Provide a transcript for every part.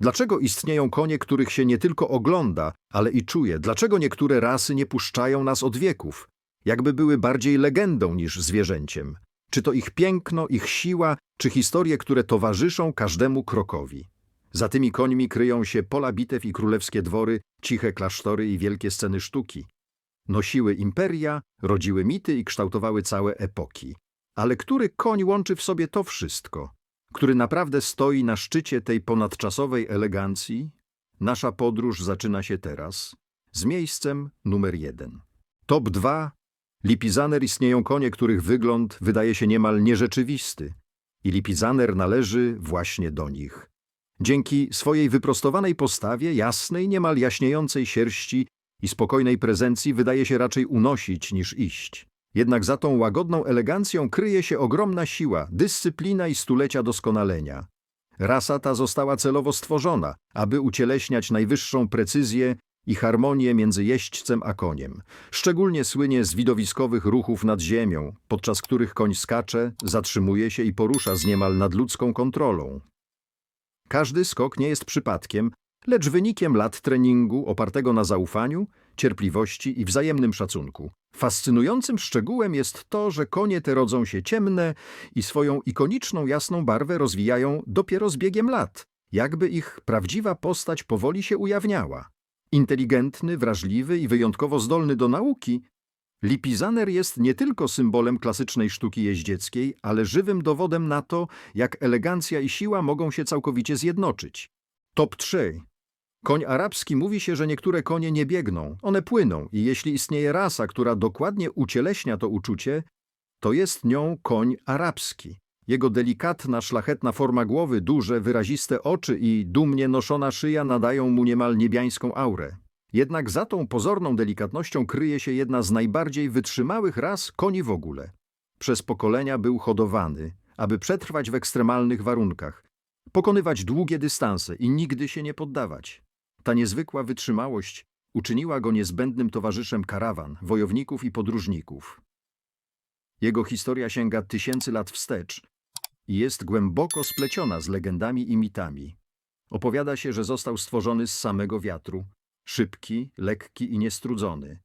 Dlaczego istnieją konie, których się nie tylko ogląda, ale i czuje? Dlaczego niektóre rasy nie puszczają nas od wieków? Jakby były bardziej legendą niż zwierzęciem. Czy to ich piękno, ich siła, czy historie, które towarzyszą każdemu krokowi? Za tymi końmi kryją się pola bitew i królewskie dwory, ciche klasztory i wielkie sceny sztuki. Nosiły imperia, rodziły mity i kształtowały całe epoki. Ale który koń łączy w sobie to wszystko? Który naprawdę stoi na szczycie tej ponadczasowej elegancji? Nasza podróż zaczyna się teraz z miejscem numer jeden. Top 2. Lipizaner istnieją konie, których wygląd wydaje się niemal nierzeczywisty. I Lipizaner należy właśnie do nich. Dzięki swojej wyprostowanej postawie, jasnej, niemal jaśniejącej sierści i spokojnej prezencji wydaje się raczej unosić niż iść. Jednak za tą łagodną elegancją kryje się ogromna siła, dyscyplina i stulecia doskonalenia. Rasa ta została celowo stworzona, aby ucieleśniać najwyższą precyzję i harmonię między jeźdźcem a koniem. Szczególnie słynie z widowiskowych ruchów nad ziemią, podczas których koń skacze, zatrzymuje się i porusza z niemal nadludzką kontrolą. Każdy skok nie jest przypadkiem, lecz wynikiem lat treningu opartego na zaufaniu, cierpliwości i wzajemnym szacunku. Fascynującym szczegółem jest to, że konie te rodzą się ciemne i swoją ikoniczną jasną barwę rozwijają dopiero z biegiem lat, jakby ich prawdziwa postać powoli się ujawniała. Inteligentny, wrażliwy i wyjątkowo zdolny do nauki, Lipizaner jest nie tylko symbolem klasycznej sztuki jeździeckiej, ale żywym dowodem na to, jak elegancja i siła mogą się całkowicie zjednoczyć. Top 3. Koń arabski mówi się, że niektóre konie nie biegną, one płyną i jeśli istnieje rasa, która dokładnie ucieleśnia to uczucie, to jest nią koń arabski. Jego delikatna, szlachetna forma głowy, duże, wyraziste oczy i dumnie noszona szyja nadają mu niemal niebiańską aurę. Jednak za tą pozorną delikatnością kryje się jedna z najbardziej wytrzymałych ras koni w ogóle. Przez pokolenia był hodowany, aby przetrwać w ekstremalnych warunkach, pokonywać długie dystanse i nigdy się nie poddawać. Ta niezwykła wytrzymałość uczyniła go niezbędnym towarzyszem karawan, wojowników i podróżników. Jego historia sięga tysięcy lat wstecz i jest głęboko spleciona z legendami i mitami. Opowiada się, że został stworzony z samego wiatru, szybki, lekki i niestrudzony.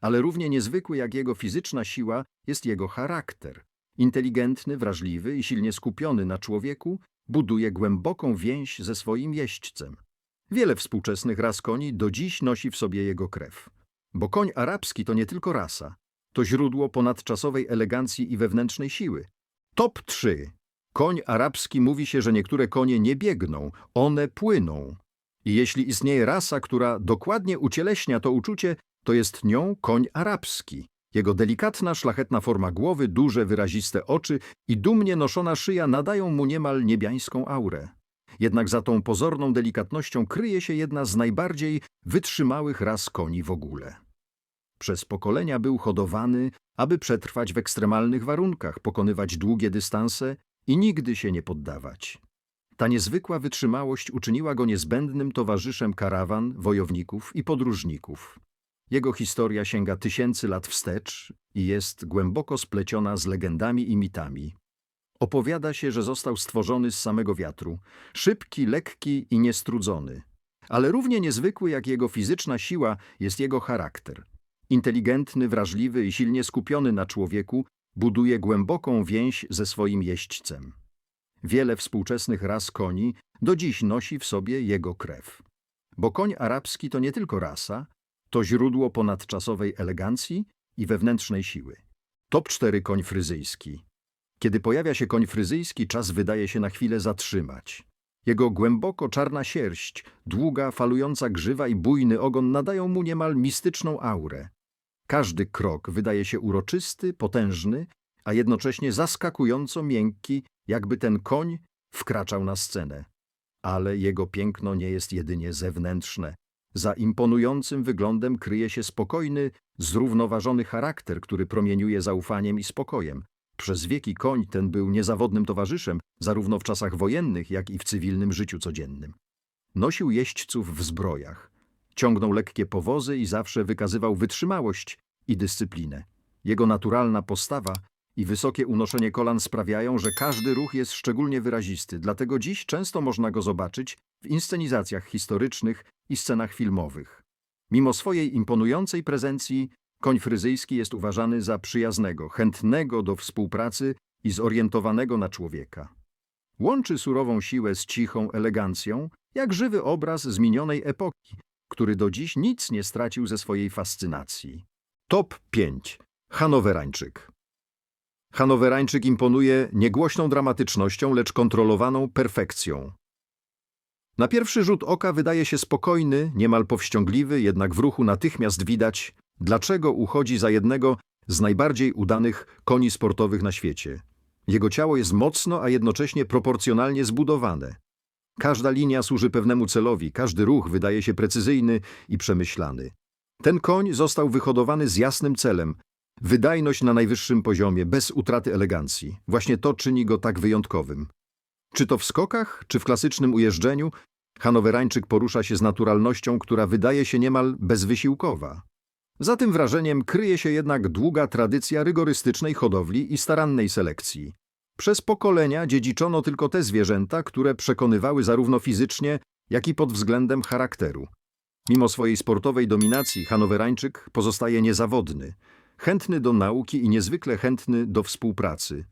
Ale równie niezwykły jak jego fizyczna siła jest jego charakter. Inteligentny, wrażliwy i silnie skupiony na człowieku, buduje głęboką więź ze swoim jeźdźcem. Wiele współczesnych ras koni do dziś nosi w sobie jego krew. Bo koń arabski to nie tylko rasa, to źródło ponadczasowej elegancji i wewnętrznej siły. Top 3. Koń arabski mówi się, że niektóre konie nie biegną, one płyną. I jeśli istnieje rasa, która dokładnie ucieleśnia to uczucie, to jest nią koń arabski. Jego delikatna, szlachetna forma głowy, duże, wyraziste oczy i dumnie noszona szyja nadają mu niemal niebiańską aurę. Jednak za tą pozorną delikatnością kryje się jedna z najbardziej wytrzymałych ras koni w ogóle. Przez pokolenia był hodowany, aby przetrwać w ekstremalnych warunkach, pokonywać długie dystanse i nigdy się nie poddawać. Ta niezwykła wytrzymałość uczyniła go niezbędnym towarzyszem karawan, wojowników i podróżników. Jego historia sięga tysięcy lat wstecz i jest głęboko spleciona z legendami i mitami. Opowiada się, że został stworzony z samego wiatru, szybki, lekki i niestrudzony. Ale równie niezwykły jak jego fizyczna siła jest jego charakter. Inteligentny, wrażliwy i silnie skupiony na człowieku, buduje głęboką więź ze swoim jeźdźcem. Wiele współczesnych ras koni do dziś nosi w sobie jego krew. Bo koń arabski to nie tylko rasa, to źródło ponadczasowej elegancji i wewnętrznej siły. Top 4 koń fryzyjski. Kiedy pojawia się koń fryzyjski, czas wydaje się na chwilę zatrzymać. Jego głęboko czarna sierść, długa, falująca grzywa i bujny ogon nadają mu niemal mistyczną aurę. Każdy krok wydaje się uroczysty, potężny, a jednocześnie zaskakująco miękki, jakby ten koń wkraczał na scenę. Ale jego piękno nie jest jedynie zewnętrzne. Za imponującym wyglądem kryje się spokojny, zrównoważony charakter, który promieniuje zaufaniem i spokojem. Przez wieki koń ten był niezawodnym towarzyszem, zarówno w czasach wojennych, jak i w cywilnym życiu codziennym. Nosił jeźdźców w zbrojach, ciągnął lekkie powozy i zawsze wykazywał wytrzymałość i dyscyplinę. Jego naturalna postawa i wysokie unoszenie kolan sprawiają, że każdy ruch jest szczególnie wyrazisty, dlatego dziś często można go zobaczyć w inscenizacjach historycznych i scenach filmowych. Mimo swojej imponującej prezencji, koń fryzyjski jest uważany za przyjaznego, chętnego do współpracy i zorientowanego na człowieka. Łączy surową siłę z cichą elegancją, jak żywy obraz z minionej epoki, który do dziś nic nie stracił ze swojej fascynacji. Top 5. Hanowerańczyk. Hanowerańczyk imponuje niegłośną dramatycznością, lecz kontrolowaną perfekcją. Na pierwszy rzut oka wydaje się spokojny, niemal powściągliwy, jednak w ruchu natychmiast widać, dlaczego uchodzi za jednego z najbardziej udanych koni sportowych na świecie. Jego ciało jest mocno, a jednocześnie proporcjonalnie zbudowane. Każda linia służy pewnemu celowi, każdy ruch wydaje się precyzyjny i przemyślany. Ten koń został wyhodowany z jasnym celem. Wydajność na najwyższym poziomie, bez utraty elegancji. Właśnie to czyni go tak wyjątkowym. Czy to w skokach, czy w klasycznym ujeżdżeniu, Hanowerańczyk porusza się z naturalnością, która wydaje się niemal bezwysiłkowa. Za tym wrażeniem kryje się jednak długa tradycja rygorystycznej hodowli i starannej selekcji. Przez pokolenia dziedziczono tylko te zwierzęta, które przekonywały zarówno fizycznie, jak i pod względem charakteru. Mimo swojej sportowej dominacji Hanowerańczyk pozostaje niezawodny, chętny do nauki i niezwykle chętny do współpracy.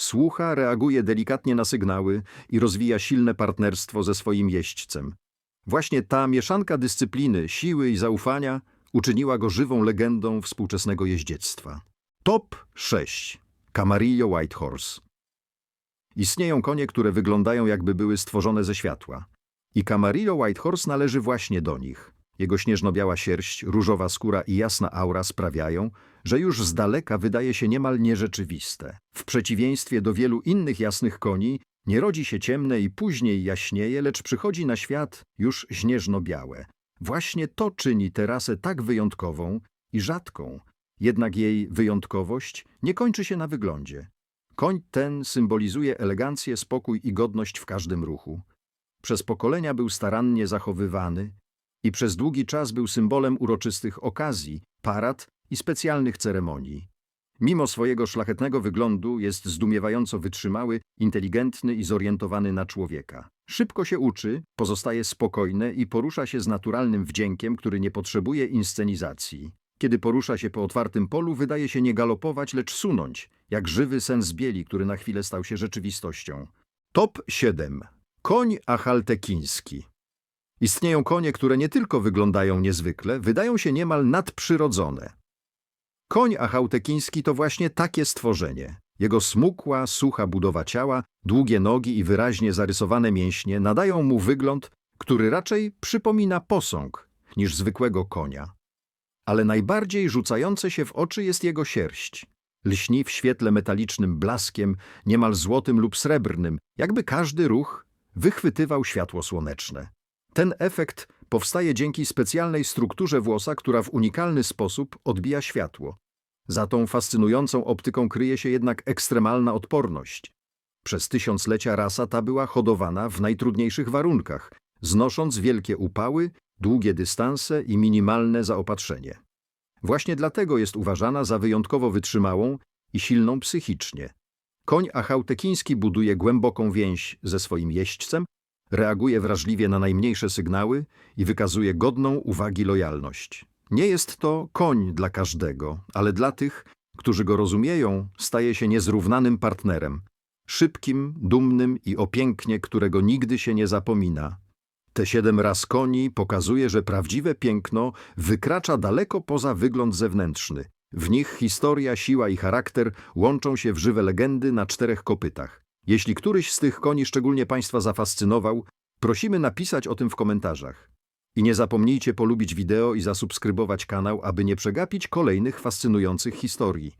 Słucha, reaguje delikatnie na sygnały i rozwija silne partnerstwo ze swoim jeźdźcem. Właśnie ta mieszanka dyscypliny, siły i zaufania uczyniła go żywą legendą współczesnego jeździectwa. Top 6. Camarillo Whitehorse Istnieją konie, które wyglądają jakby były stworzone ze światła. I Camarillo Whitehorse należy właśnie do nich. Jego śnieżno-biała sierść, różowa skóra i jasna aura sprawiają, że już z daleka wydaje się niemal nierzeczywiste. W przeciwieństwie do wielu innych jasnych koni, nie rodzi się ciemne i później jaśnieje, lecz przychodzi na świat już śnieżno-białe. Właśnie to czyni tę rasę tak wyjątkową i rzadką. Jednak jej wyjątkowość nie kończy się na wyglądzie. Koń ten symbolizuje elegancję, spokój i godność w każdym ruchu. Przez pokolenia był starannie zachowywany i przez długi czas był symbolem uroczystych okazji, parad i specjalnych ceremonii. Mimo swojego szlachetnego wyglądu jest zdumiewająco wytrzymały, inteligentny i zorientowany na człowieka. Szybko się uczy, pozostaje spokojny i porusza się z naturalnym wdziękiem, który nie potrzebuje inscenizacji. Kiedy porusza się po otwartym polu, wydaje się nie galopować, lecz sunąć, jak żywy sen z bieli, który na chwilę stał się rzeczywistością. Top 7. Koń achaltekiński. Istnieją konie, które nie tylko wyglądają niezwykle, wydają się niemal nadprzyrodzone. Koń achałtekiński to właśnie takie stworzenie. Jego smukła, sucha budowa ciała, długie nogi i wyraźnie zarysowane mięśnie nadają mu wygląd, który raczej przypomina posąg niż zwykłego konia. Ale najbardziej rzucające się w oczy jest jego sierść. Lśni w świetle metalicznym blaskiem, niemal złotym lub srebrnym, jakby każdy ruch wychwytywał światło słoneczne. Ten efekt powstaje dzięki specjalnej strukturze włosa, która w unikalny sposób odbija światło. Za tą fascynującą optyką kryje się jednak ekstremalna odporność. Przez tysiąclecia rasa ta była hodowana w najtrudniejszych warunkach, znosząc wielkie upały, długie dystanse i minimalne zaopatrzenie. Właśnie dlatego jest uważana za wyjątkowo wytrzymałą i silną psychicznie. Koń achałtekiński buduje głęboką więź ze swoim jeźdźcem, reaguje wrażliwie na najmniejsze sygnały i wykazuje godną uwagi lojalność. Nie jest to koń dla każdego, ale dla tych, którzy go rozumieją, staje się niezrównanym partnerem. Szybkim, dumnym i o pięknie, którego nigdy się nie zapomina. Te siedem raz koni pokazuje, że prawdziwe piękno wykracza daleko poza wygląd zewnętrzny. W nich historia, siła i charakter łączą się w żywe legendy na czterech kopytach. Jeśli któryś z tych koni szczególnie Państwa zafascynował, prosimy napisać o tym w komentarzach. I nie zapomnijcie polubić wideo i zasubskrybować kanał, aby nie przegapić kolejnych fascynujących historii.